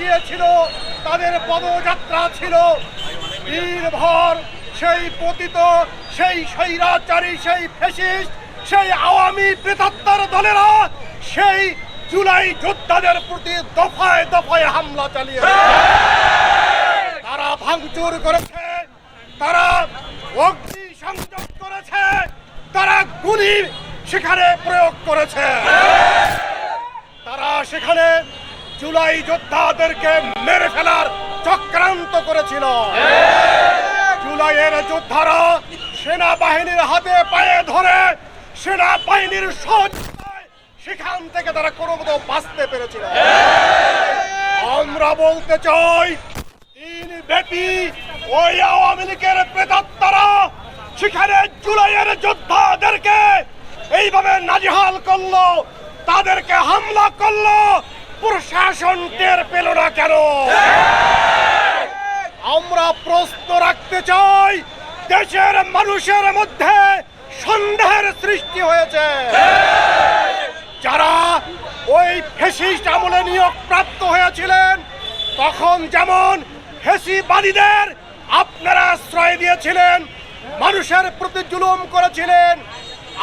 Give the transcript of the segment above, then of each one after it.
গিয়েছিল, তাদের পদযাত্রা ছিল। বীরভর সেই পতিত, সেই স্বৈরাচারী, সেই ফেসিস্ট সেই আওয়ামী প্রেতাত্মার দলেরা সেই জুলাই যোদ্ধাদের প্রতি দফায় দফায় হামলা চালিয়েছে তারা ভাঙচুর করেছে, তারা অগ্নি সংযোগ করেছে, তারা গুলি সেখানে প্রয়োগ করেছে। তারা সেখানে জুলাই যোদ্ধাদেরকে মেরে ফেলার চক্রান্ত করেছিল। জুলাইয়ের যোদ্ধারা সেনাবাহিনীর হাতে পায়ে ধরে সেনাবাহিনীর সহযোগিতায় সেখান থেকে তারা কোনো মতো বাঁচতে পেরেছিল। আমরা বলতে চাই দিন ব্যাপী ওই আওয়ামী লীগের প্রেতাত্মারা সেখানে জুলাইয়ের যোদ্ধাদেরকে এইভাবে নাজিহাল করল, তাদেরকে হামলা করল, প্রশাসন টের পেল না কেন? আমরা প্রশ্ন রাখতে চাই, দেশের মানুষের মধ্যে সন্দেহের সৃষ্টি হয়েছে। যারা ওই ফেসিস্ট আমলে নিয়োগ প্রাপ্ত হয়েছিলেন, তখন যেমন ফেসিবাদীদের আপনারা আশ্রয় দিয়েছিলেন, মানুষের প্রতি জুলুম করেছিলেন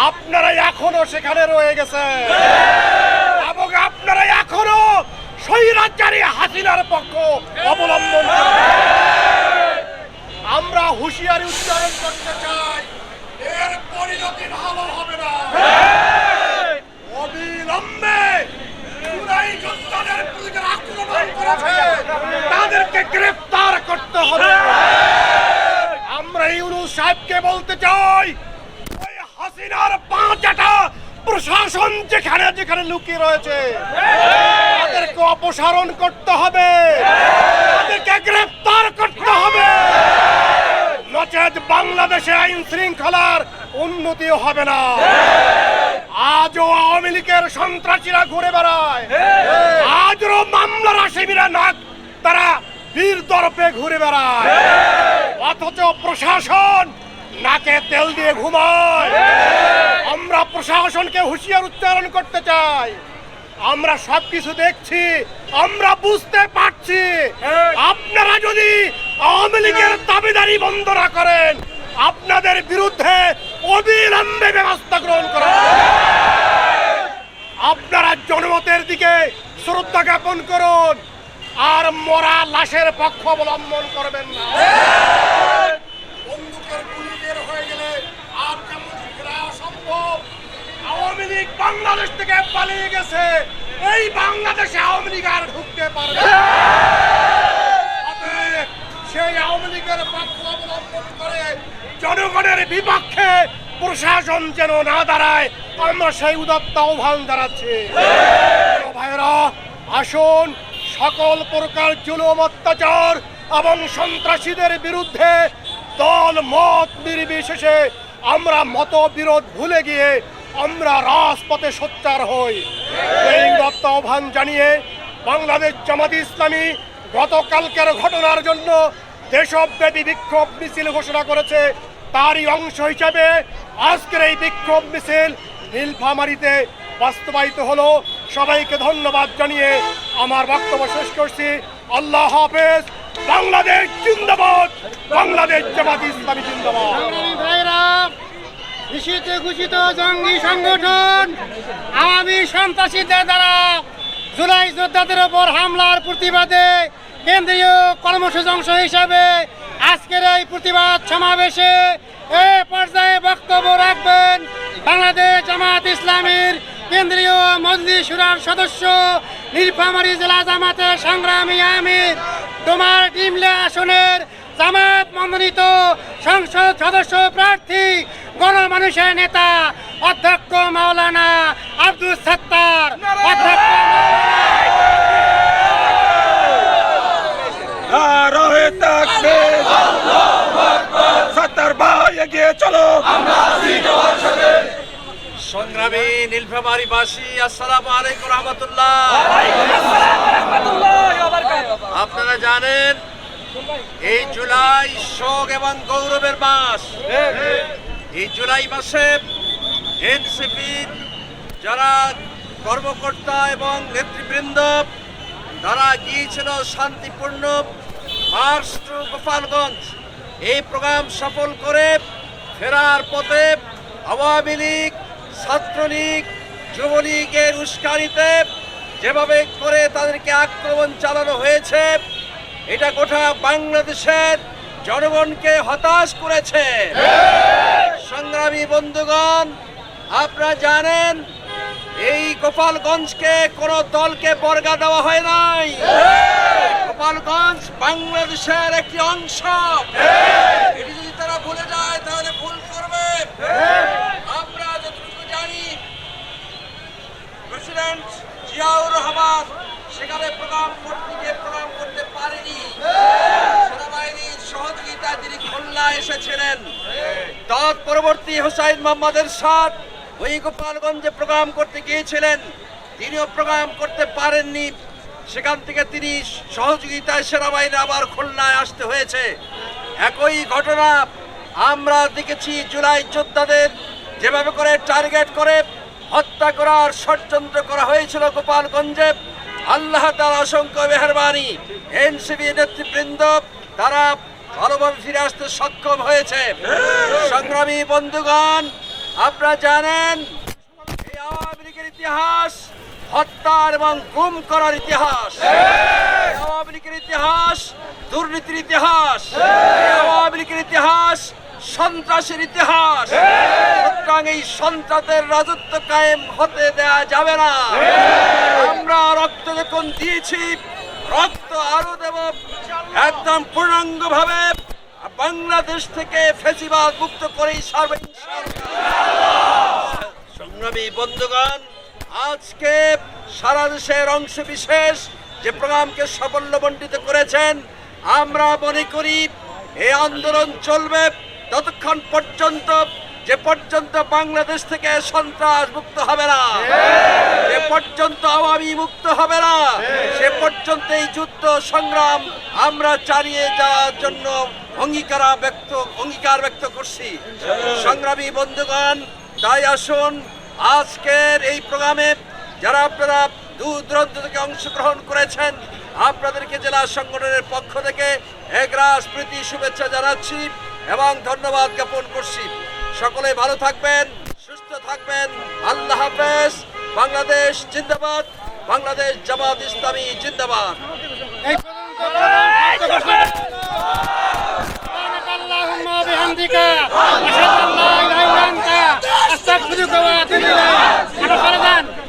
আপনারা এখনও সেখানে রয়ে গেছেন। এবং আপনারা এখনও স্বৈরাচারী হাসিনার পক্ষ অবলম্বন করছেন। আমরা হুঁশিয়ারি উচ্চারণ করতে চাই এর পরিণতি ভালো হবে না অবিলম্বে জুলাই যোদ্ধাদের প্রতি যারা আক্রমণ করেছে তাদেরকে গ্রেফতার করতে হবে আমরা ইউনুস সাহেবকে বলতে চাই ওই হাসিনার পাঁচটা প্রশাসন যেখানে যেখানে লুকিয়ে রয়েছে, তাদেরকে অপসারণ করতে হবে, তাদেরকে গ্রেফতার করতে হবে। নচেত বাংলাদেশে আইন শৃঙ্খলার উন্নতি হবে না। আজও আওয়ামী লীগের সন্ত্রাসীরা ঘুরে বেড়ায়। আজও মামলার আসামিরা নাক তারা বীর দরপে ঘুরে বেড়ায়। অথচ প্রশাসন নাকে তেল দিয়ে ঘুমায়। আমরা প্রশাসনকে হুঁশিয়ার উচ্চারণ করতে চাই। আমরা সবকিছু দেখছি, আমরা বুঝতে পারছি। আপনারা যদি আওয়ামী লীগের দাবিদারি বন্ধ না করেন, আপনাদের বিরুদ্ধে অবিলম্বে ব্যবস্থা গ্রহণ করা আপনারা জনমতের দিকে শ্রদ্ধা জ্ঞাপন করুন, আর মরা লাশের পক্ষ অবলম্বন করবেন না বন্দুকের গুলি বের হয়ে গেলে আর যেমন ফেরা সম্ভব আওয়ামী লীগ বাংলাদেশ থেকে পালিয়ে গেছে। এই বাংলাদেশে আওয়ামী লীগ আর ঢুকতে পারবে সেই আওয়ামী লীগের করে জনগণের বিপক্ষে প্রশাসন যেন না দাঁড়ায়, আমরা সেই উদাত্ত আহ্বান দাঁড়াচ্ছি ভাইয়েরা, আসুন, সকল প্রকার জুলুম, অত্যাচার এবং সন্ত্রাসীদের বিরুদ্ধে দল মত নির্বিশেষে আমরা মতবিরোধ ভুলে গিয়ে আমরা রাজপথে সোচ্চার হই। এই দত্ত আহ্বান জানিয়ে বাংলাদেশ জামাত ইসলামী গতকালকের ঘটনার জন্য দেশব্যাপী বিক্ষোভ মিছিল ঘোষণা করেছে। তারই অংশ হিসাবে আজকের এই বিক্ষোভ মিছিল নীলফামারিতে বাস্তবায়িত হলো। সবাইকে ধন্যবাদ জানিয়ে আমার বক্তব্য শেষ করছি। আল্লাহ হাফেজ। বাংলাদেশ জিন্দাবাদ। বাংলাদেশ জামাত ইসলামী জিন্দাবাদ। নিষিদ্ধ ঘোষিত জঙ্গি সংগঠন আওয়ামী সন্ত্রাসীদের দ্বারা জুলাই যোদ্ধাদের ওপর হামলার প্রতিবাদে কেন্দ্রীয় কর্মসূচি অংশ হিসাবে আজকের এই প্রতিবাদ সমাবেশে এ পর্যায়ে বক্তব্য রাখবেন বাংলাদেশ জামাত ইসলামীর কেন্দ্রীয় মজলিস সুরার সদস্য নীলফামারী জেলা জামাতের সংগ্রামী আমির তোমার ডিমলে আসনের জামাত মনোনীত সংসদ সদস্য প্রার্থী গণমানুষের নেতা অধ্যক্ষ মাওলানা আব্দুল সত্তার। অধ্যক্ষ নারায়ে তাকবীর সত্তর ভাই এগিয়ে চলো। সংগ্রামী নীলফামারীবাসী আসসালামু আলাইকুম রহমতুল্লাহ। আপনারা জানেন এই জুলাই শোক এবং গৌরবের মাস। এই জুলাই মাসে এনসিপির যারা কর্মকর্তা এবং নেতৃবৃন্দ, তারা গিয়েছিল শান্তিপূর্ণ মার্চ টু গোপালগঞ্জ। এই প্রোগ্রাম সফল করে ফেরার পথে আওয়ামী লীগ, ছাত্রলীগ, যুবলীগের উস্কানিতে যেভাবে করে তাদেরকে আক্রমণ চালানো হয়েছে, এটা গোটা বাংলাদেশের জনগণকে হতাশ করেছে। সংগ্রামী বন্ধুগণ আপনারা জানেন এই গোপালগঞ্জকে কোন দলকে বর্গা দেওয়া হয় নাই। গোপালগঞ্জ বাংলাদেশের একটি অংশ। এটি যদি তারা ভুলে যায় তাহলে ভুল করবে। হোসাইন মোহাম্মদের সাথ ওই গোপালগঞ্জে প্রোগ্রাম করতে গিয়েছিলেন। তিনিও প্রোগ্রাম করতে পারেননি। সেখান থেকে তিনি সহযোগিতায় সেনাবাহিনী আবার খুলনায় আসতে হয়েছে। একই ঘটনা আমরা দেখেছি জুলাই যোদ্ধাদের যেভাবে করে টার্গেট করে হত্যা করার ষড়যন্ত্র করা হয়েছিল গোপালগঞ্জে। আল্লাহ তার অসংখ্য মেহরবানি। এনসিবি নেতৃবৃন্দ, তারা ভালোভাবে ফিরে আসতে সক্ষম হয়েছে। সংগ্রামী বন্ধুগণ, আপনারা জানেন, এই আওয়ামী লীগের ইতিহাস হত্যার এবং গুম করার ইতিহাস। আওয়ামী লীগের ইতিহাস দুর্নীতির ইতিহাস। আওয়ামী লীগের ইতিহাস সন্ত্রাসের ইতিহাস। সুতরাং এই সন্ত্রাসের রাজত্ব কায়েম হতে দেয়া যাবে না। আমরা রক্ত যখন দিয়েছি, রক্ত আরও দেব একদম পূর্ণাঙ্গ ভাবে বাংলাদেশ থেকে ফেসিবাদ মুক্ত করেই সার্বে সংগ্রামী বন্ধুগণ, আজকে সারা দেশের অংশ বিশেষ যে প্রোগ্রামকে সাফল্যমণ্ডিত করেছেন, আমরা মনে করি এই আন্দোলন চলবে ততক্ষণ পর্যন্ত, যে পর্যন্ত বাংলাদেশ থেকে সন্ত্রাস মুক্ত হবে না। আওয়ামী মুক্ত হবে না। সে পর্যন্ত এই যুদ্ধ সংগ্রাম আমরা চালিয়ে যাওয়ার জন্য অঙ্গীকার ব্যক্ত অঙ্গীকার ব্যক্ত করছি। সংগ্রামী বন্ধুগণ তাই আসুন আজকের এই প্রোগ্রামে যারা আপনারা দূর দূরান্ত থেকে অংশগ্রহণ করেছেন আপনাদেরকে জেলা সংগঠনের পক্ষ থেকে একরাশ প্রীতি শুভেচ্ছা জানাচ্ছি এবং ধন্যবাদ জ্ঞাপন করছি। সকলে ভালো থাকবেন সুস্থ থাকবেন। আল্লাহ হাফেজ। বাংলাদেশ জিন্দাবাদ বাংলাদেশ জামাত ইসলামী জিন্দাবাদ এই اللهم بحمدك أشهد أن لا إله إلا أنت أستغفرك وأتوب إليك